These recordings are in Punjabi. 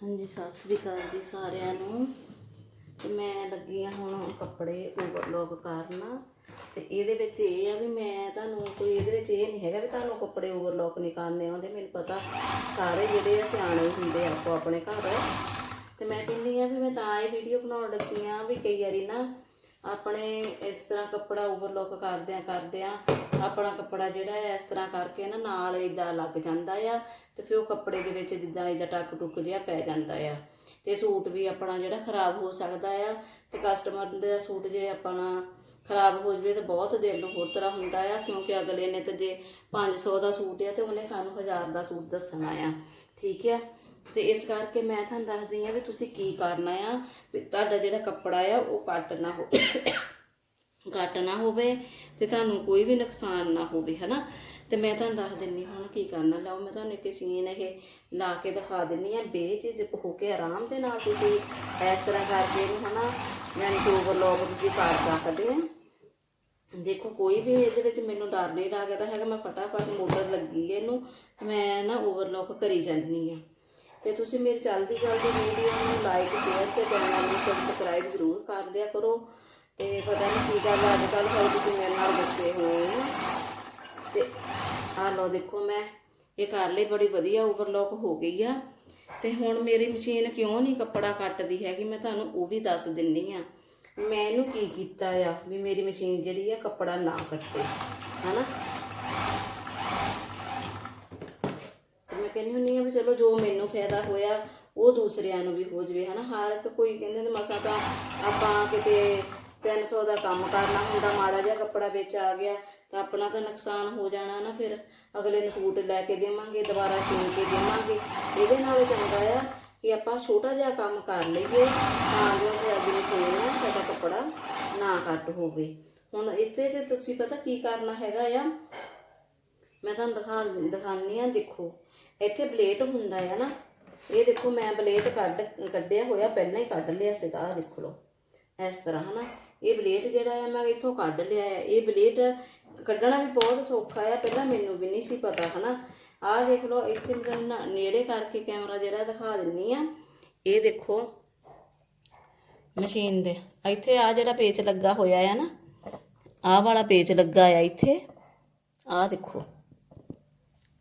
ਹਾਂਜੀ, ਸਤਿ ਸ੍ਰੀ ਅਕਾਲ ਜੀ ਸਾਰਿਆਂ ਨੂੰ। ਤੇ ਮੈਂ ਲੱਗੀ ਆ ਹੁਣ ਕੱਪੜੇ ਓਵਰਲੋਕ ਕਰਨ। ਤੇ ਇਹਦੇ ਵਿੱਚ ਇਹ ਆ ਵੀ ਮੈਂ ਤੁਹਾਨੂੰ ਕੋਈ ਇਹਦੇ ਵਿੱਚ ਇਹ ਨਹੀਂ ਹੈਗਾ ਵੀ ਤੁਹਾਨੂੰ ਕੱਪੜੇ ਓਵਰਲੋਕ ਨਹੀਂ ਕਰਨੇ ਆਉਂਦੇ। ਮੈਨੂੰ ਪਤਾ ਸਾਰੇ ਜਿਹੜੇ ਆ ਸਿਆਣੇ ਹੁੰਦੇ ਆਪੋ ਆਪਣੇ ਘਰ। ਤੇ ਮੈਂ ਕਹਿੰਦੀ ਆ ਵੀ ਮੈਂ ਤਾਂ ਇਹ ਵੀਡੀਓ ਬਣਾਉਣ ਲੱਗੀ ਆ ਵੀ ਕਈ ਵਾਰੀ ਨਾ ਆਪਣੇ ਇਸ ਤਰ੍ਹਾਂ ਕੱਪੜਾ ਓਵਰਲੋਕ ਕਰਦਿਆਂ ਕਰਦਿਆਂ ਆਪਣਾ ਕੱਪੜਾ ਜਿਹੜਾ ਹੈ ਇਸ ਤਰ੍ਹਾਂ ਕਰਕੇ ਨਾ ਨਾਲ ਇਦਾਂ ਲੱਗ ਜਾਂਦਾ ਆ ਤੇ ਫਿਰ ਉਹ ਕੱਪੜੇ ਦੇ ਵਿੱਚ ਜਿੱਦਾਂ ਇਦਾਂ ਟੱਕ ਟੁੱਕ ਜਿਹਾ ਪੈ ਜਾਂਦਾ ਆ। ਤੇ ਸੂਟ ਵੀ ਆਪਣਾ ਜਿਹੜਾ ਖਰਾਬ ਹੋ ਸਕਦਾ ਆ ਤੇ ਕਸਟਮਰ ਦਾ ਸੂਟ ਜੇ ਆਪਣਾ ਖਰਾਬ ਹੋ ਜਵੇ ਤਾਂ ਬਹੁਤ ਦਿਲ ਨੂੰ ਹੋਰ ਤਰ੍ਹਾਂ ਹੁੰਦਾ ਆ ਕਿਉਂਕਿ ਅਗਲੇ ਨੇ ਤਾਂ ਜੇ 500 ਦਾ ਸੂਟ ਆ ਤੇ ਉਹਨੇ ਸਾਨੂੰ 1000 ਦਾ ਸੂਟ ਦੱਸਣਾ ਆ। ਠੀਕ ਆ? ਤੇ ਇਸ ਕਰਕੇ ਮੈਂ ਤੁਹਾਨੂੰ ਦੱਸਦੀ ਆ ਵੀ ਤੁਸੀਂ ਕੀ ਕਰਨਾ ਆ, ਵੀ ਤੁਹਾਡਾ ਜਿਹੜਾ ਕੱਪੜਾ ਆ, ਉਹ ਕੱਟ ਨਾ ਹੋ ਕੱਟ ਨਾ ਹੋਵੇ ਤੇ ਤੁਹਾਨੂੰ ਕੋਈ ਵੀ ਨੁਕਸਾਨ ਨਾ ਹੋਵੇ, ਹਨਾ? ਤੇ ਮੈਂ ਤੁਹਾਨੂੰ ਦੱਸ ਦਿੰਨੀ ਹੁਣ ਕੀ ਕਰਨਾ। ਲਓ, ਮੈਂ ਤੁਹਾਨੂੰ ਇੱਕ ਸੀਨ ਇਹ ਲਾ ਕੇ ਦਿਖਾ ਦਿੰਨੀ ਆ ਬੇਝਿਜਕ ਹੋ ਕੇ ਆਰਾਮ ਦੇ ਨਾਲ ਤੁਸੀਂ ਇਸ ਤਰ੍ਹਾਂ ਕਰਕੇ ਇਹਨੂੰ, ਹਨਾ, ਯਾਨੀ ਕਿ ਓਵਰਲੋਕ ਤੁਸੀਂ ਕਰ ਸਕਦੇ ਆ। ਦੇਖੋ, ਕੋਈ ਵੀ ਇਹਦੇ ਵਿੱਚ ਮੈਨੂੰ ਡਰ ਨਹੀਂ ਲੱਗਦਾ ਹੈਗਾ। ਮੈਂ ਫਟਾਫਟ ਮੋਟਰ ਲੱਗੀ ਹੈ ਇਹਨੂੰ ਮੈਂ ਨਾ ਓਵਰਲੋਕ ਕਰੀ ਜਾਂਦੀ ਆ ਤੇ ਤੁਸੀਂ ਮੇਰੀ ਚੱਲਦੀ ਚੱਲਦੀ ਵੀਡੀਓ ਨੂੰ ਲਾਈਕ ਸ਼ੇਅਰ ਤੇ ਚੈਨਲ ਨੂੰ ਸਬਸਕ੍ਰਾਈਬ ਜ਼ਰੂਰ ਕਰ ਦਿਆ ਕਰੋ। ਤੇ ਪਤਾ ਨਹੀਂ ਕੀ ਗੱਲ ਅੱਜ ਕੱਲ੍ਹ ਹੋਈ ਤੁਸੀਂ ਮੇਰੇ ਨਾਲ ਗੁੱਸੇ ਹੋਏ ਆ। ਤੇ ਆਹ ਲਓ ਦੇਖੋ ਮੈਂ, ਇਹ ਕਰ ਲਈ ਬੜੀ ਵਧੀਆ ਓਵਰਲੋਕ ਹੋ ਗਈ ਆ। ਤੇ ਹੁਣ ਮੇਰੀ ਮਸ਼ੀਨ ਕਿਉਂ ਨਹੀਂ ਕੱਪੜਾ ਕੱਟਦੀ ਹੈਗੀ, ਮੈਂ ਤੁਹਾਨੂੰ ਉਹ ਵੀ ਦੱਸ ਦਿੰਨੀ ਆ। ਮੈਂ ਇਹਨੂੰ ਕੀ ਕੀਤਾ ਆ ਵੀ ਮੇਰੀ ਮਸ਼ੀਨ ਜਿਹੜੀ ਆ ਕੱਪੜਾ ਨਾ ਕੱਟੇ, ਹਨਾ ਤੇ ਮੈਂ ਕਹਿੰਦੀ ਹੁੰਦੀ ਆ ਵੀ ਚਲੋ ਜੋ ਮੈਨੂੰ ਫਾਇਦਾ ਹੋਇਆ, ਉਹ ਦੂਸਰਿਆਂ ਨੂੰ ਵੀ ਹੋ ਜਵੇ, ਹਨਾ? ਹਰ ਇੱਕ ਕੋਈ ਕਹਿੰਦੇ ਨੇ ਮਸਾ ਤਾਂ ਆਪਾਂ ਕਿਤੇ 300 ਦਾ ਕੰਮ ਕਰਨਾ ਹੁੰਦਾ, ਮਾੜਾ ਜਿਹਾ ਕੱਪੜਾ ਵਿੱਚ ਆ ਗਿਆ, ਤਾਂ ਆਪਣਾ ਤਾਂ ਨੁਕਸਾਨ ਹੋ ਜਾਣਾ ਨਾ ਫਿਰ। ਅਗਲੇ ਨੂੰ ਸੂਟ ਲੈ ਕੇ ਦੇਵਾਂਗੇ, ਦੁਬਾਰਾ ਸੀਨ ਕੇ ਦੇਵਾਂਗੇ। ਇਹਦੇ ਨਾਲ ਚੰਗਾ ਆ ਕਿ ਆਪਾਂ ਛੋਟਾ ਜਿਹਾ ਕੰਮ ਕਰ ਲਈਏ, ਤਾਂ ਜੋ ਸਾਡੀ ਮਸ਼ੀਨ ਨਾਲ ਸਾਡਾ ਕੱਪੜਾ ਨਾ ਕੱਟ ਹੋਵੇ। ਹੁਣ ਇੱਥੇ 'ਚ ਤੁਸੀਂ ਪਤਾ ਕੀ ਕਰਨਾ ਹੈਗਾ ਆ? ਮੈਂ ਤੁਹਾਨੂੰ ਦਿਖਾ ਦਿਖਾਨੀ ਆ, ਦੇਖੋ। ਇੱਥੇ ਬਲੇਟ ਹੁੰਦਾ ਹੈ ਨਾ, ਇਹ ਦੇਖੋ ਮੈਂ ਬਲੇਟ ਕੱਢ, ਕੱਢਿਆ ਹੋਇਆ, ਪਹਿਲਾਂ ਹੀ ਕੱਢ ਲਿਆ ਸੀਗਾ, ਆਹ ਦੇਖ ਲਓ। ਇਸ ਤਰ੍ਹਾਂ ਹਨਾ, ਇਹ ਬਲੇਟ ਜਿਹੜਾ ਆ, ਮੈਂ ਇੱਥੋਂ ਕੱਢ ਲਿਆ ਹੈ ਇਹ ਬਲੇਟ ਕੱਢਣਾ ਵੀ ਬਹੁਤ ਸੌਖਾ ਆ, ਪਹਿਲਾਂ ਮੈਨੂੰ ਵੀ ਨਹੀਂ ਸੀ ਪਤਾ ਹਨਾ। ਆਹ ਦੇਖ ਲਓ, ਇੱਥੇ ਮੈਂ ਨੇੜੇ ਕਰਕੇ ਕੈਮਰਾ ਜਿਹੜਾ ਦਿਖਾ ਦਿੰਨੀ ਆ। ਇਹ ਦੇਖੋ, ਮਸ਼ੀਨ ਦੇ, ਇੱਥੇ ਆ ਜਿਹੜਾ ਪੇਚ ਲੱਗਾ ਹੋਇਆ ਆ ਨਾ, ਆਹ ਵਾਲਾ ਪੇਚ ਲੱਗਾ ਆ ਇੱਥੇ। ਆਹ ਦੇਖੋ।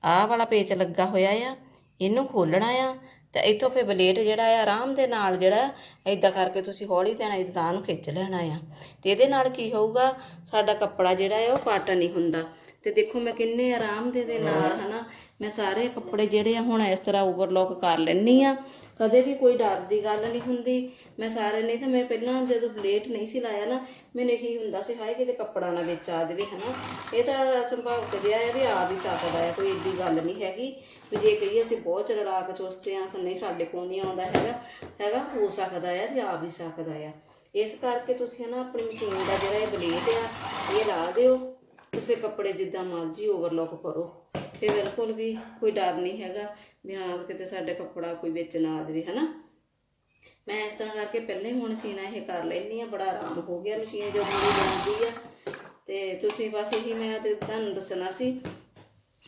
ਆਹ ਵਾਲਾ ਪੇਚ ਲੱਗਾ ਹੋਇਆ ਆ, ਇਹਨੂੰ ਖੋਲਣਾ ਆ, ਤੇ ਇੱਥੋਂ ਫੇ ਬਲੇਡ ਜਿਹੜਾ ਆ ਆਰਾਮ ਦੇ ਨਾਲ ਜਿਹੜਾ ਇਦਾਂ ਕਰਕੇ ਤੁਸੀਂ ਹੌਲੀ ਦੇਣਾ ਨਾਲ ਇਦਾਂ ਨੂੰ ਖਿੱਚ ਲੈਣਾ ਆ। ਤੇ ਇਹਦੇ ਨਾਲ ਕੀ ਹੋਊਗਾ, ਸਾਡਾ ਕੱਪੜਾ ਜਿਹੜਾ ਹੈ ਉਹ ਪਾਟਾ ਨਹੀਂ ਹੁੰਦਾ। ਤੇ ਦੇਖੋ ਮੈਂ ਕਿੰਨੇ ਆਰਾਮ ਦੇ ਦੇ ਨਾਲ ਹਨਾ ਮੈਂ ਸਾਰੇ ਕੱਪੜੇ ਜਿਹੜੇ ਆ ਹੁਣ ਇਸ ਤਰ੍ਹਾਂ ਓਵਰਲੋਕ ਕਰ ਲੈਣੀ ਆ। ਕਦੇ ਵੀ ਕੋਈ ਡਰ ਦੀ ਗੱਲ ਨਹੀਂ ਹੁੰਦੀ। ਮੈਂ ਸਾਰੇ ਨਹੀਂ ਤਾਂ ਮੈਂ ਪਹਿਲਾਂ ਜਦੋਂ ਬਲੇਟ ਨਹੀਂ ਸੀ ਲਾਇਆ ਨਾ ਮੈਨੂੰ ਇਹੀ ਹੁੰਦਾ ਸੀ ਹਾਏ ਕਿਤੇ ਕੱਪੜਾ ਨਾ ਵਿੱਚ ਆ ਜਾਵੇ ਹਨਾ। ਇਹ ਤਾਂ ਸੰਭਵ ਕਰਿਆ ਹੈ ਵੀ ਆ ਵੀ ਸਕਦਾ ਹੈ ਕੋਈ ਏਡੀ ਗੱਲ ਨਹੀਂ ਹੈਗੀ। ਵੀ ਜੇ ਕਹੀਏ ਅਸੀਂ ਬਹੁਤ ਚੜਾਕ ਚੁਸਤੇ ਆ ਤਾਂ ਨਹੀਂ ਸਾਡੇ ਕੋਲ ਨਹੀਂ ਆਉਂਦਾ ਹੈਗਾ। ਹੈਗਾ ਹੋ ਸਕਦਾ ਹੈ ਵੀ ਆ ਵੀ ਸਕਦਾ ਆ। ਇਸ ਕਰਕੇ ਤੁਸੀਂ ਨਾ ਆਪਣੀ ਮਸ਼ੀਨ ਦਾ ਜਿਹੜਾ ਇਹ ਬਲੇਡ ਆ ਇਹ ਲਾ ਦਿਓ। ਤੇ ਫਿਰ ਕੱਪੜੇ ਜਿੱਦਾਂ ਮਰਜ਼ੀ ਓਵਰਲੋਕ ਕਰੋ। ਫਿਰ ਬਿਲਕੁਲ ਵੀ ਕੋਈ ਡਰ ਨਹੀਂ ਹੈਗਾ ਵੀ ਹਾਂ ਕਿਤੇ ਸਾਡੇ ਕੱਪੜਾ ਕੋਈ ਵਿੱਚ ਨਾ ਆ ਜਾਵੇ, ਹਨਾ? ਮੈਂ ਇਸ ਤਰ੍ਹਾਂ ਕਰਕੇ ਪਹਿਲਾਂ ਹੁਣ ਸੀਨਾ ਇਹ ਕਰ ਲੈਂਦੀ ਆ ਬੜਾ ਆਰਾਮ ਹੋ ਗਿਆ ਮਸ਼ੀਨ ਜਦੋਂ ਦੀ ਬਣਦੀ ਆ। ਤੇ ਤੁਸੀਂ ਬਸ ਇਹੀ ਮੈਂ ਅੱਜ ਤੁਹਾਨੂੰ ਦੱਸਣਾ ਸੀ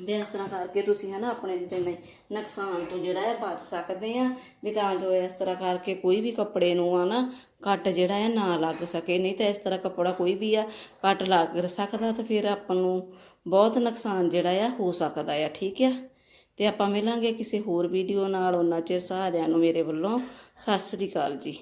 ਵੀ ਇਸ ਤਰ੍ਹਾਂ ਕਰਕੇ ਤੁਸੀਂ ਹਨਾ ਆਪਣੇ ਜਿਹੜੇ ਨੁਕਸਾਨ ਤੋਂ ਜਿਹੜਾ ਹੈ ਬਚ ਸਕਦੇ ਆ ਵੀ ਤਾਂ ਜੋ ਇਸ ਤਰ੍ਹਾਂ ਕਰਕੇ ਕੋਈ ਵੀ ਕੱਪੜੇ ਨੂੰ ਆ ਨਾ ਕੱਟ ਜਿਹੜਾ ਹੈ ਨਾ ਲੱਗ ਸਕੇ, ਨਹੀਂ ਤਾਂ ਇਸ ਤਰ੍ਹਾਂ ਕੱਪੜਾ ਕੋਈ ਵੀ ਆ ਕੱਟ ਲੱਗ ਸਕਦਾ ਤਾਂ ਫਿਰ ਆਪਾਂ ਨੂੰ ਬਹੁਤ ਨੁਕਸਾਨ ਜਿਹੜਾ ਆ ਹੋ ਸਕਦਾ ਆ, ਠੀਕ ਆ? ਤੇ ਆਪਾਂ ਮਿਲਾਂਗੇ ਕਿਸੇ ਹੋਰ ਵੀਡੀਓ ਨਾਲ, ਉਹਨਾਂ ਚਿਰ ਸਾਰਿਆਂ ਨੂੰ ਮੇਰੇ ਵੱਲੋਂ, ਸਤਿ ਸ੍ਰੀ ਅਕਾਲ ਜੀ।